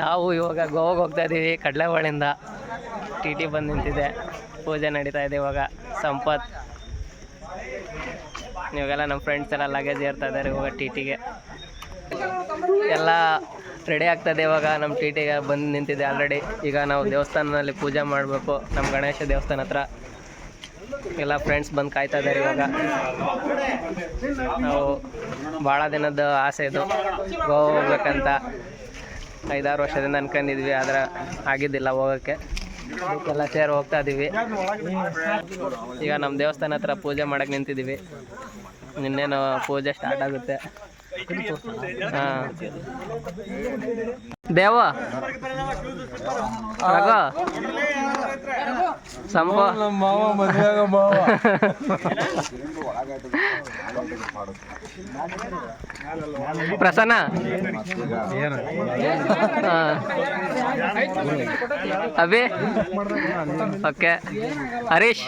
ನಾವು ಇವಾಗ ಗೋವಾಗ ಹೋಗ್ತಾ ಇದ್ದೀವಿ ಕಡಲೆವಾಳಿಂದ ಟಿ ಟಿ ಬಂದು ನಿಂತಿದೆ. ಪೂಜೆ ನಡೀತಾ ಇದೆ ಇವಾಗ, ಸಂಪತ್. ಇವಾಗೆಲ್ಲ ನಮ್ಮ ಫ್ರೆಂಡ್ಸ್ ಎಲ್ಲ ಲಗೇಜ್ ಏರ್ತಾ ಇದ್ದಾರೆ ಇವಾಗ ಟಿ ಟಿಗೆ ಎಲ್ಲ ರೆಡಿ ಆಗ್ತದೆ ಇವಾಗ ನಮ್ಮ ಟಿ ಟಿಗೆ ಬಂದು ನಿಂತಿದೆ ಆಲ್ರೆಡಿ ಈಗ ನಾವು ದೇವಸ್ಥಾನದಲ್ಲಿ ಪೂಜೆ ಮಾಡಬೇಕು ನಮ್ಮ ಗಣೇಶ ದೇವಸ್ಥಾನ ಹತ್ರ. ಎಲ್ಲ ಫ್ರೆಂಡ್ಸ್ ಬಂದು ಕಾಯ್ತಾ ಇದ್ದಾರೆ ಇವಾಗ. ನಾವು ಭಾಳ ದಿನದ ಆಸೆ ಇದು ಗೋವಾ ಹೋಗ್ಬೇಕಂತ. ಐದಾರು ವರ್ಷದಿಂದ ಅನ್ಕೊಂಡಿದ್ವಿ, ಆದ್ರೆ ಆಗಿದ್ದಿಲ್ಲ ಹೋಗೋಕ್ಕೆ. ಎಲ್ಲ ಸೇರಿ ಹೋಗ್ತಾ ಇದೀವಿ. ಈಗ ನಮ್ಮ ದೇವಸ್ಥಾನ ಹತ್ರ ಪೂಜೆ ಮಾಡಕ್ಕೆ ನಿಂತಿದ್ದೀವಿ ನಿನ್ನೇನು ಪೂಜೆ ಸ್ಟಾರ್ಟ್ ಆಗುತ್ತೆ. ದೇವ. ರಘು. ಸಂಭ. ಮಾವ ಮದ್ವೆಯಾಗ ಮಾವ ಪ್ರಸನ್ನ. ಅಭಿ. ಓಕೆ. ಹರೀಶ್.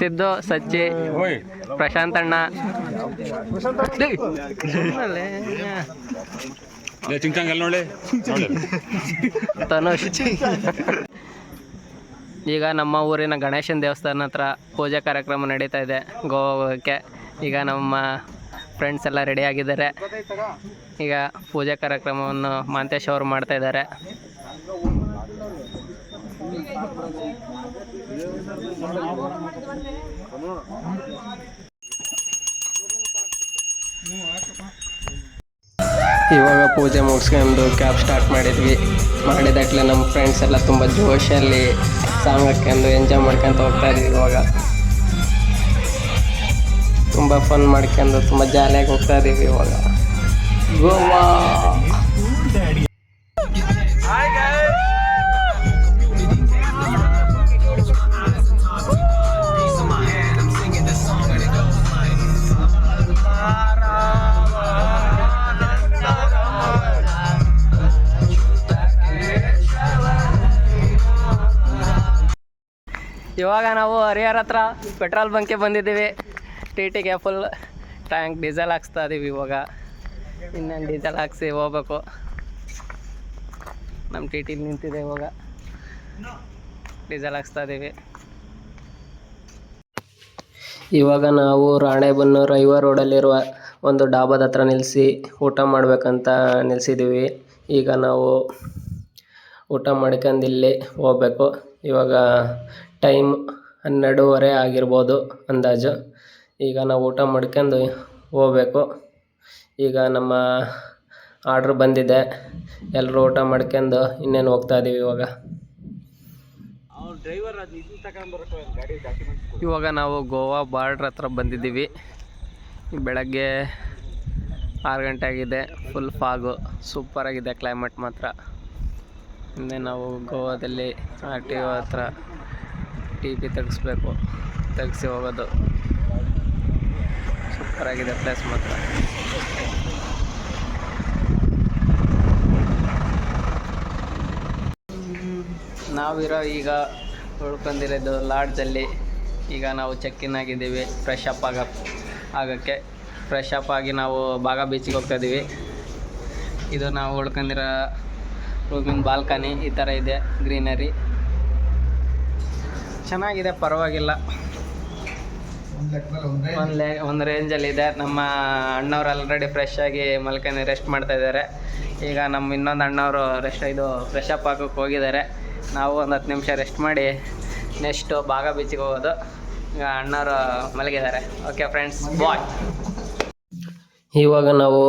ಸಿದ್ದು ಸಚ್ಚಿ ಪ್ರಶಾಂತ್ ಅಣ್ಣ. ತನುಷ್. ಈಗ ನಮ್ಮ ಊರಿನ ಗಣೇಶನ ದೇವಸ್ಥಾನ ಹತ್ರ ಪೂಜೆ ಕಾರ್ಯಕ್ರಮ ನಡೀತಾ ಇದೆ ಗೋವಾ ಹೋಗೋಕ್ಕೆ ಈಗ ನಮ್ಮ ಫ್ರೆಂಡ್ಸ್ ಎಲ್ಲ ರೆಡಿ ಆಗಿದ್ದಾರೆ. ಈಗ ಪೂಜೆ ಕಾರ್ಯಕ್ರಮವನ್ನು ಮಾಂತೇಶ್ ಅವರು ಮಾಡ್ತಾ ಇದ್ದಾರೆ. ಇವಾಗ ಪೂಜೆ ಮುಗಿಸ್ಕೊಂಡು ಕ್ಯಾಬ್ ಸ್ಟಾರ್ಟ್ ಮಾಡಿದ್ವಿ. ಮಾಡಿದಾಗ್ಲೇ ನಮ್ಮ ಫ್ರೆಂಡ್ಸ್ ಎಲ್ಲ ತುಂಬ ಜೋಶಲ್ಲಿ ಸಾಂಗ್ ಹಾಕ್ಕೊಂಡು ಎಂಜಾಯ್ ಮಾಡ್ಕೊಂತ ಹೋಗ್ತಾ ಇದ್ವಿ ಇವಾಗ. ತುಂಬ ಫನ್ ಮಾಡ್ಕೊಂಡು ತುಂಬ ಜಾಲಿಯಾಗಿ ಹೋಗ್ತಾ ಇದೀವಿ ಇವಾಗ. ಗೋವಾ! ಇವಾಗ ನಾವು ಹರಿಹರ ಹತ್ರ ಪೆಟ್ರೋಲ್ ಬಂಕ್ಗೆ ಬಂದಿದ್ದೀವಿ. ಟಿ ಟಿಗೆ ಫುಲ್ ಟ್ಯಾಂಕ್ ಡೀಸೆಲ್ ಹಾಕ್ಸ್ತಾ ಇದ್ದೀವಿ ಇವಾಗ. ಇನ್ನೇನು ಡೀಸೆಲ್ ಹಾಕ್ಸಿ ಹೋಗ್ಬೇಕು. ನಮ್ಮ ಟಿ ಟಿ ನಿಂತಿದೆ ಇವಾಗ. ಡೀಸೆಲ್ ಹಾಕ್ಸ್ತಾ ಇದ್ದೀವಿ ಇವಾಗ ನಾವು ರಾಣೆಬೆನ್ನೂರು ಐವ ರೋಡಲ್ಲಿರುವ ಒಂದು ಡಾಬಾದ ಹತ್ರ ನಿಲ್ಲಿಸಿ ಊಟ ಮಾಡಬೇಕಂತ ನಿಲ್ಲಿಸಿದ್ದೀವಿ ಈಗ ನಾವು ಊಟ ಮಾಡ್ಕೊಂಡು ಇಲ್ಲಿ ಹೋಗ್ಬೇಕು. ಇವಾಗ ಟೈಮ್ ಹನ್ನೆರಡೂವರೆ ಆಗಿರ್ಬೋದು ಅಂದಾಜು. ಈಗ ನಾವು ಊಟ ಮಾಡ್ಕೊಂಡು ಹೋಗ್ಬೇಕು. ಈಗ ನಮ್ಮ ಆರ್ಡ್ರ್ ಬಂದಿದೆ. ಎಲ್ಲರೂ ಊಟ ಮಾಡ್ಕೊಂಡು ಇನ್ನೇನು ಹೋಗ್ತಾ ಇದ್ದೀವಿ ಇವಾಗ. ಇವಾಗ ನಾವು ಗೋವಾ ಬಾರ್ಡ್ರ್ ಹತ್ರ ಬಂದಿದ್ದೀವಿ. ಬೆಳಗ್ಗೆ ಆರು ಗಂಟೆ ಆಗಿದೆ. Full fog. ಸೂಪರಾಗಿದೆ ಕ್ಲೈಮೇಟ್ ಮಾತ್ರ. ಮುಂದೆ ನಾವು ಗೋವಾದಲ್ಲಿ ಆರ್ ಟಿ ಒ ಹತ್ರ ಟಿ ಪಿ ತೆಗಿಸ್ಬೇಕು. ತೆಗಿಸಿ ಹೋಗೋದು. ಸೂಪರಾಗಿದೆ ಪ್ಲೇಸ್ ಮಾತ್ರ. ನಾವಿರೋ ಈಗ ಉಳ್ಕೊಂಡಿರೋದು ಲಾಡ್ಜಲ್ಲಿ ಈಗ ನಾವು ಚೆಕ್ ಇನ್ ಆಗಿದ್ದೀವಿ ಫ್ರೆಶ್ ಅಪ್ ಆಗ, ಆಗೋಕ್ಕೆ. ಫ್ರೆಶ್ ಅಪ್ ಆಗಿ ನಾವು ಭಾಗ ಬೀಚಿಗೆ ಹೋಗ್ತಾ ಇದ್ದೀವಿ ಇದು ನಾವು ಉಳ್ಕೊಂಡಿರೋ ರೂಮಿನ ಬಾಲ್ಕನಿ ಈ ಥರ ಇದೆ ಗ್ರೀನರಿ ಚೆನ್ನಾಗಿದೆ ಪರವಾಗಿಲ್ಲ. ಒಂದು ಲೇ ಒಂದು ರೇಂಜಲ್ಲಿದೆ ನಮ್ಮ ಅಣ್ಣವ್ರು ಆಲ್ರೆಡಿ ಫ್ರೆಶ್ ಆಗಿ ಮಲ್ಕೊಂಡು ರೆಸ್ಟ್ ಮಾಡ್ತಾ ಇದ್ದಾರೆ. ಈಗ ನಮ್ಮ ಇನ್ನೊಂದು ಅಣ್ಣವರು ರೆಸ್ಟ್ ಇದು ಫ್ರೆಶ್ ಅಪ್ ಹಾಕೋಕೆ ಹೋಗಿದ್ದಾರೆ. ನಾವು ಒಂದು ಹತ್ತು ನಿಮಿಷ ರೆಸ್ಟ್ ಮಾಡಿ ನೆಕ್ಸ್ಟು ಬಾಗ ಬೀಚಿಗೆ ಹೋಗೋದು. ಈಗ ಅಣ್ಣವರು ಮಲಗಿದ್ದಾರೆ. ಓಕೆ ಫ್ರೆಂಡ್ಸ್ ಬಾಯ್ ಇವಾಗ ನಾವು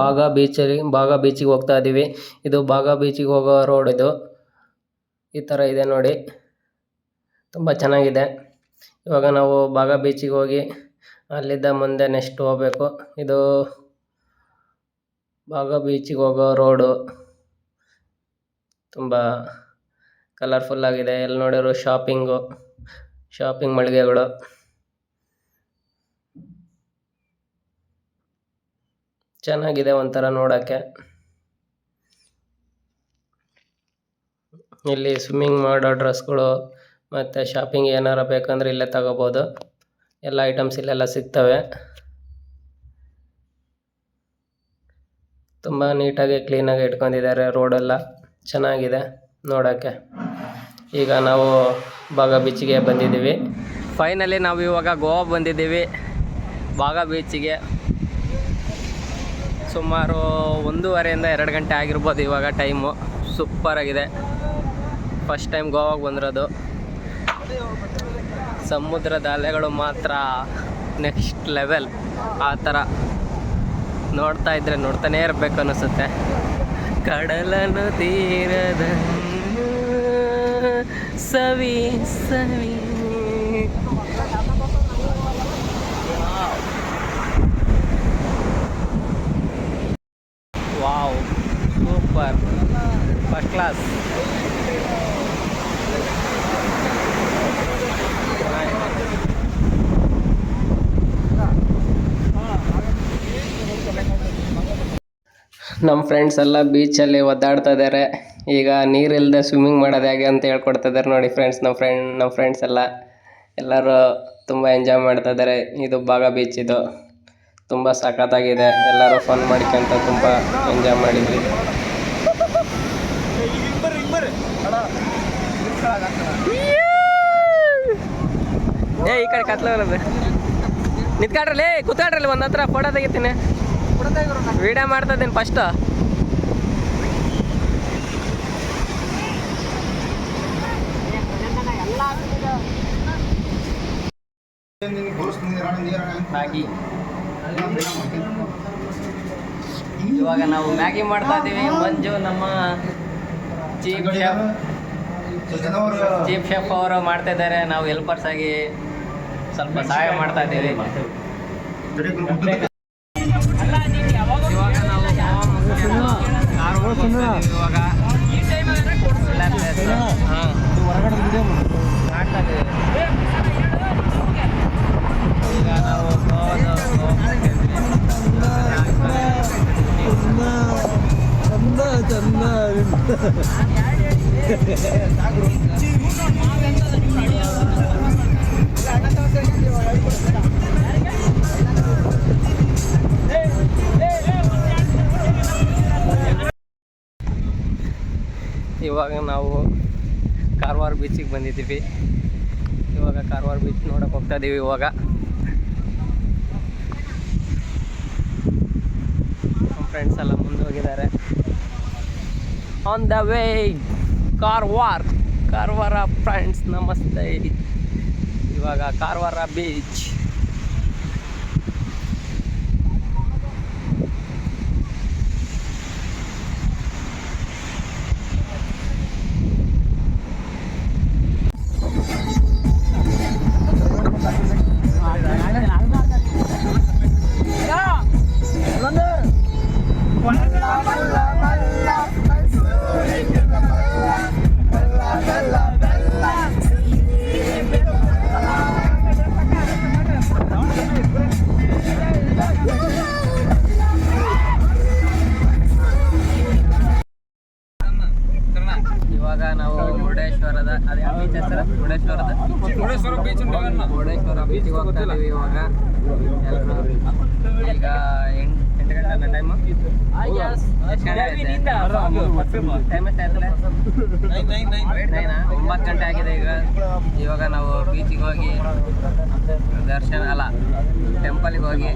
ಬಾಗ ಬೀಚಲ್ಲಿ ಬಾಗ ಬೀಚಿಗೆ ಹೋಗ್ತಾ ಇದ್ದೀವಿ ಇದು ಬಾಗ ಬೀಚಿಗೆ ಹೋಗೋ ರೋಡ್ ಇದು. ಈ ಥರ ಇದೆ ನೋಡಿ. ತುಂಬ ಚೆನ್ನಾಗಿದೆ. ಇವಾಗ ನಾವು ಬಾಗ ಬೀಚಿಗೆ ಹೋಗಿ ಅಲ್ಲಿದ್ದ ಮುಂದೆ ನೆಕ್ಸ್ಟ್ ಹೋಗಬೇಕು. ಇದು ಬಾಗ ಬೀಚಿಗೆ ಹೋಗೋ ರೋಡು ತುಂಬ ಕಲರ್ಫುಲ್ ಆಗಿದೆ. ಎಲ್ಲಿ ನೋಡಿದ್ರು ಶಾಪಿಂಗು ಶಾಪಿಂಗ್ ಮಳಿಗೆಗಳು. ಚೆನ್ನಾಗಿದೆ ಒಂಥರ ನೋಡೋಕ್ಕೆ. ಇಲ್ಲಿ ಸ್ವಿಮ್ಮಿಂಗ್ ಮಾಡೋ ಡ್ರೆಸ್ಗಳು ಮತ್ತು ಶಾಪಿಂಗ್ ಏನಾರ ಬೇಕಂದ್ರೆ ಇಲ್ಲೇ ತಗೋಬೋದು. ಎಲ್ಲ ಐಟಮ್ಸ್ ಇಲ್ಲೆಲ್ಲ ಸಿಗ್ತವೆ. ತುಂಬ ನೀಟಾಗಿ ಕ್ಲೀನಾಗಿ ಇಟ್ಕೊಂಡಿದ್ದಾರೆ ರೋಡೆಲ್ಲ ಚೆನ್ನಾಗಿದೆ ನೋಡೋಕ್ಕೆ ಈಗ ನಾವು ಬಾಗ ಬೀಚಿಗೆ ಬಂದಿದ್ದೀವಿ. ಫೈನಲಿ ನಾವು ಇವಾಗ ಗೋವಾ ಬಂದಿದ್ದೀವಿ. ಬಾಗ ಬೀಚಿಗೆ ಸುಮಾರು ಒಂದೂವರೆಯಿಂದ ಎರಡು ಗಂಟೆ ಆಗಿರ್ಬೋದು ಇವಾಗ ಟೈಮು ಸೂಪರಾಗಿದೆ ಫಸ್ಟ್ ಟೈಮ್ ಗೋವಾಗೆ ಬಂದಿರೋದು. ಸಮುದ್ರದ ಅಲೆಗಳು ಮಾತ್ರ ನೆಕ್ಸ್ಟ್ ಲೆವೆಲ್ ಆ ಥರ ನೋಡ್ತಾ ಇದ್ರೆ ನೋಡ್ತಾನೇ ಇರಬೇಕು ಅನಿಸುತ್ತೆ. ಕಡಲನು ತೀರದ ಸವಿ ಸವಿ ವಾವ್ ಸೂಪರ್ ಫಸ್ಟ್ ಕ್ಲಾಸ್ ನಮ್ಮ ಫ್ರೆಂಡ್ಸ್ ಎಲ್ಲ ಬೀಚಲ್ಲಿ ಒದ್ದಾಡ್ತಾ ಇದ್ದಾರೆ ಈಗ ನೀರಿಲ್ಲದೆ ಸ್ವಿಮ್ಮಿಂಗ್ ಮಾಡೋದು ಹೇಗೆ ಅಂತ ಹೇಳ್ಕೊಡ್ತಾ ಇದ್ದಾರೆ ನೋಡಿ ಫ್ರೆಂಡ್ಸ್ ನಮ್ಮ ಫ್ರೆಂಡ್ ನಮ್ಮ ಫ್ರೆಂಡ್ಸ್ ಎಲ್ಲ. ಎಲ್ಲರೂ ತುಂಬ ಎಂಜಾಯ್ ಮಾಡ್ತಾ ಇದ್ದಾರೆ ಇದು ಭಾಗ ಬೀಚ್ ಇದು. ತುಂಬ ಸಖತ್ತಾಗಿದೆ. ಎಲ್ಲರೂ ಫನ್ ಮಾಡ್ಕೊಂತ ತುಂಬ ಎಂಜಾಯ್ ಮಾಡಿದ್ವಿ. ಏ, ಈ ಕಡೆ ಕತ್ಲ ನಿಂತ್ಕಾಡ್ರಲ್ಲಿ ಕೂತ್ಕಾಡ್ರಲ್ಲಿ, ಒಂದು ಹತ್ರ ಫೋಟೋ ತೆಗಿತೀನಿ. ವಿಡಿಯೋ ಮಾಡ್ತಾ ಇದ್ದೀನಿ ಫಸ್ಟ್. ಇವಾಗ ನಾವು ಮ್ಯಾಗಿ ಮಾಡ್ತಾ ಇದ್ದೀವಿ. ಮಂಜು ನಮ್ಮ ಚೀಫ್ ಶೆಫ್ ಚೀಫ್ ಶೆಫ್ ಅವರು ಮಾಡ್ತಾ ಇದ್ದಾರೆ. ನಾವು ಹೆಲ್ಪರ್ಸ್ ಆಗಿ ಸ್ವಲ್ಪ ಸಹಾಯ ಮಾಡ್ತಾ ಇದ್ದೀವಿ. ಇವಾಗ ನಾವು ಕಾರವಾರ ಬೀಚಿಗೆ ಬಂದಿದ್ದೀವಿ. ಇವಾಗ ಕಾರವಾರ ಬೀಚ್ ನೋಡಕ್ಕೆ ಹೋಗ್ತಾ ಇದ್ದೀವಿ ಇವಾಗ. ನಮ್ಮ ಫ್ರೆಂಡ್ಸ್ ಎಲ್ಲ ಮುಂದೆ ಹೋಗಿದ್ದಾರೆ. On the way Karwar. Karwar friends ನಮಸ್ತೆ ಇವಾಗ ಕಾರವಾರ ಬೀಚ್ ಮುರುಡೇಶ್ವರ ಬೀಚ್ಗೆ ಹೋಗ್ತಾ ಇದೀವಿ ಇವಾಗ. ಎಲ್ಲರೂ ಈಗ ಎಂಟು ಎಂಟು ಗಂಟೆ ಟೈಮು ಟೈಮ್ ಎಷ್ಟಾಯ್ತಲ್ಲ ನೈನಾ ಒಂಬತ್ತು ಗಂಟೆ ಆಗಿದೆ ಈಗ. ಇವಾಗ ನಾವು ಬೀಚಿಗೆ ಹೋಗಿ ದರ್ಶನ ಅಲ್ಲ ಟೆಂಪಲಿಗೆ ಹೋಗಿ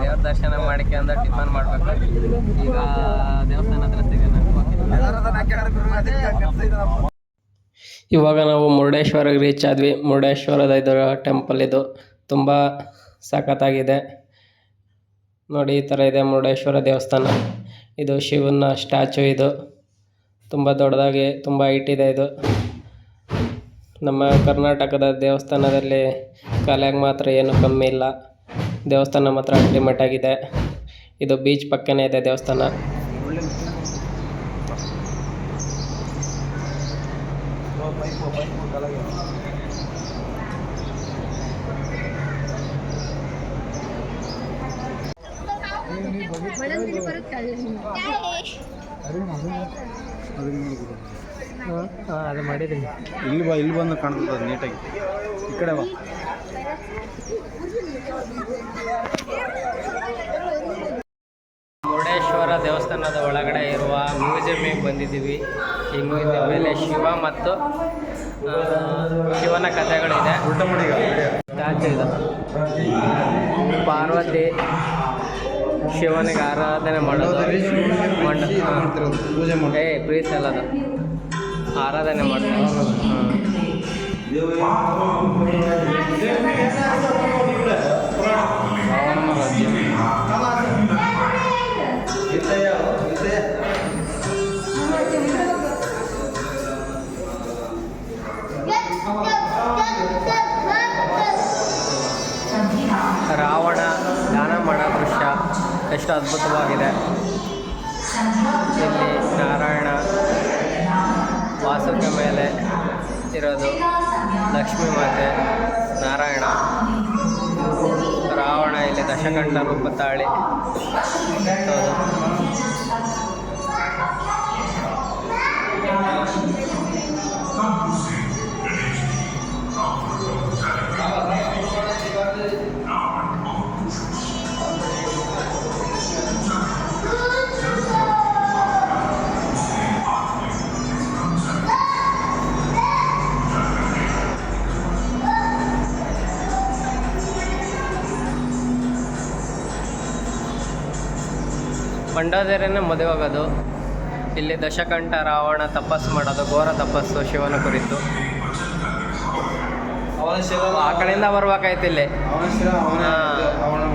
ದೇವ್ರ ದರ್ಶನ ಮಾಡ್ಕೊಂಡು ಟಿಫನ್ ಮಾಡಬೇಕು. ಈಗ ದೇವಸ್ಥಾನ ಹತ್ರ ಸಿಗೋಣ ಇವಾಗ ನಾವು ಮುರುಡೇಶ್ವರಕ್ಕೆ ರೀಚ್ ಆದ್ವಿ. ಮುರುಡೇಶ್ವರದ ಇದು ಟೆಂಪಲ್ ಇದು. ತುಂಬ ಸಖತ್ತಾಗಿದೆ. ನೋಡಿ, ಈ ಥರ ಇದೆ ಮುರುಡೇಶ್ವರ ದೇವಸ್ಥಾನ. ಇದು ಶಿವನ ಸ್ಟ್ಯಾಚು ಇದು. ತುಂಬ ದೊಡ್ಡದಾಗಿ, ತುಂಬ ಹೈಟ್ ಇದೆ ಇದು. ನಮ್ಮ ಕರ್ನಾಟಕದ ದೇವಸ್ಥಾನದಲ್ಲಿ ಕಲೆಗೆ ಮಾತ್ರ ಏನು ಕಮ್ಮಿ ಇಲ್ಲ. ದೇವಸ್ಥಾನ ಮಾತ್ರ ಅಲ್ಟಿಮೇಟ್ ಆಗಿದೆ. ಇದು ಬೀಚ್ ಪಕ್ಕನೇ ಇದೆ ದೇವಸ್ಥಾನ. ಅದು ಮಾಡಿದ್ದೀನಿ. ಇಲ್ಲಿ ಬಾ ಇಲ್ಲಿ ಬಂದು ಕಾಣ್ತದೆ ನೀಟಾಗಿ. ಈ ಕಡೆ ಬಾ. ಮುರುಡೇಶ್ವರ ದೇವಸ್ಥಾನದ ಒಳಗಡೆ ಇರುವ ಮ್ಯೂಸಿಯಮಿಗೆ ಬಂದಿದ್ದೀವಿ. ಮ್ಯೂಸಿಯಂ ಮೇಲೆ ಶಿವ ಮತ್ತು ಶಿವನ ಕಥೆಗಳಿದೆ. ಪಾರ್ವತಿ ಶಿವನಿಗೆ ಆರಾಧನೆ ಮಾಡೋದು. ಏ ಪ್ರೀತಿ ಅಲ್ಲದು ಆರಾಧನೆ ಮಾಡ್ತಾರೆ. ಎಷ್ಟು ಅದ್ಭುತವಾಗಿದೆ. ಇಲ್ಲಿ ನಾರಾಯಣ ವಾಸುಕ ಮೇಲೆ ಇರೋದು ಲಕ್ಷ್ಮೀ ಮಾತೆ, ನಾರಾಯಣ. ರಾವಣ ಇಲ್ಲಿ ದಶಕಂಠ ರೂಪ ತಾಳಿ ಮಂಡೋದರಿನೇ ಮದುವೆ ಆಗೋದು ಇಲ್ಲಿ ದಶಕಂಠ ರಾವಣ ತಪಸ್ಸು ಮಾಡೋದು ಘೋರ ತಪಸ್ಸು ಶಿವನ ಕುರಿತು. ಆ ಕಡೆಯಿಂದ ಬರ್ಬೇಕಾಯ್ತು ಇಲ್ಲಿ. ಅವನ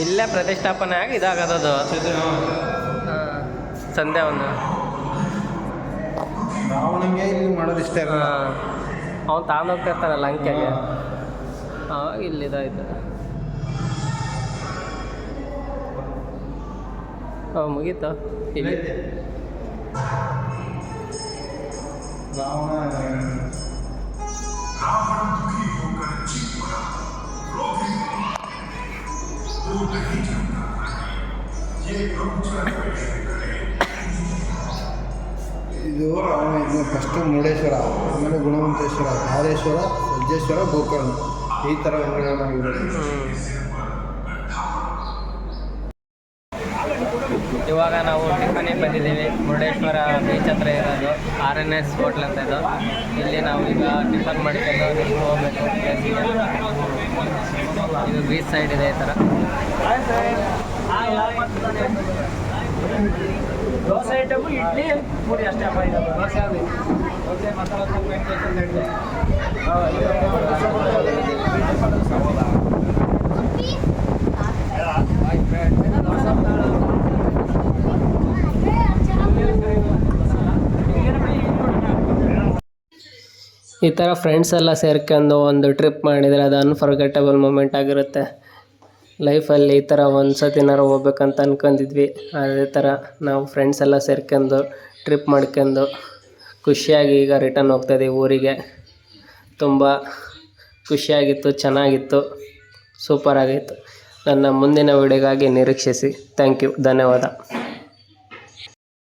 ಇಲ್ಲೇ ಪ್ರತಿಷ್ಠಾಪನೆ ಆಗಿ ಇದಾಗದದು. ಸಂಧ್ಯಾ ಒಂದು. ರಾವಣಂಗೆ ಇಲ್ಲಿ ಮಾಡೋದು ಇಷ್ಟ ಇಲ್ಲ. ಅವ್ನು ತಗೊಂಡೋಗ್ತಿರ್ತಾನೆ ಲಂಕೆಗೆ ಇಲ್ಲಿ ಇದಾಯ್ತು. ಹಾಂ ಮುಗೀತು. ಇಲ್ಲಿ. ರಾವಣ ಇದು ಫಸ್ಟ್ ಮುರುಡೇಶ್ವರ, ಆಮೇಲೆ ಗುಣವಂತೇಶ್ವರ ಧಾರೇಶ್ವರ ಸಜ್ಜೇಶ್ವರ, ಗೋಕರ್ಣ. ಈ ಥರ ಇವಾಗ ನಾವು ಟಿಫನಿಗೆ ಬಂದಿದ್ದೀವಿ. ಮುರುಡೇಶ್ವರ ಬೀಚ್ ಹತ್ರ ಇರೋದು. ಆರ್ ಎನ್ ಎಸ್ ಹೋಟ್ಲ್ ಅಂತ ಇದು. ಇಲ್ಲಿ ನಾವು ಈಗ ಟಿಫನ್ ಮಾಡ್ಕೊಂಡು ಹೋಗ್ಬೇಕು. ಇದು ಬೀಚ್ ಸೈಡ್ ಇದೆ ಈ ಥರ ದೋಸೆ ಐಟಮ್ ಇಡ್ಲಿ ಪೂರಿ ಅಷ್ಟೇ ಅಪ್ಪ ಇದೆ. ದೋಸೆ ಆಗಲಿ ದೋಸೆ ಮಸಾಲ ಸ್ವಲ್ಪ ಈ ಥರ ಫ್ರೆಂಡ್ಸ್ ಎಲ್ಲ ಸೇರ್ಕೊಂಡು ಒಂದು ಟ್ರಿಪ್ ಮಾಡಿದರೆ ಅದು ಅನ್ಫರ್ಗೆಟಬಲ್ ಮೂಮೆಂಟ್ ಆಗಿರುತ್ತೆ. ಲೈಫಲ್ಲಿ ಈ ಥರ ಒಂದು ಸತಿನಾರು ಹೋಗ್ಬೇಕಂತ ಅಂದ್ಕೊಂಡಿದ್ವಿ ಅದೇ ಥರ ನಾವು ಫ್ರೆಂಡ್ಸ್ ಎಲ್ಲ ಸೇರ್ಕೊಂಡು ಟ್ರಿಪ್ ಮಾಡ್ಕೊಂಡು ಖುಷಿಯಾಗಿ ಈಗ ರಿಟರ್ನ್ ಹೋಗ್ತಾಯಿದ್ದೀವಿ ಊರಿಗೆ. ತುಂಬ ಖುಷಿಯಾಗಿತ್ತು, ಚೆನ್ನಾಗಿತ್ತು ಸೂಪರ್ ಆಗಿತ್ತು. ನನ್ನ ಮುಂದಿನ ವಿಡಿಯೋಗಾಗಿ ನಿರೀಕ್ಷಿಸಿ. ಥ್ಯಾಂಕ್ ಯು ಧನ್ಯವಾದ.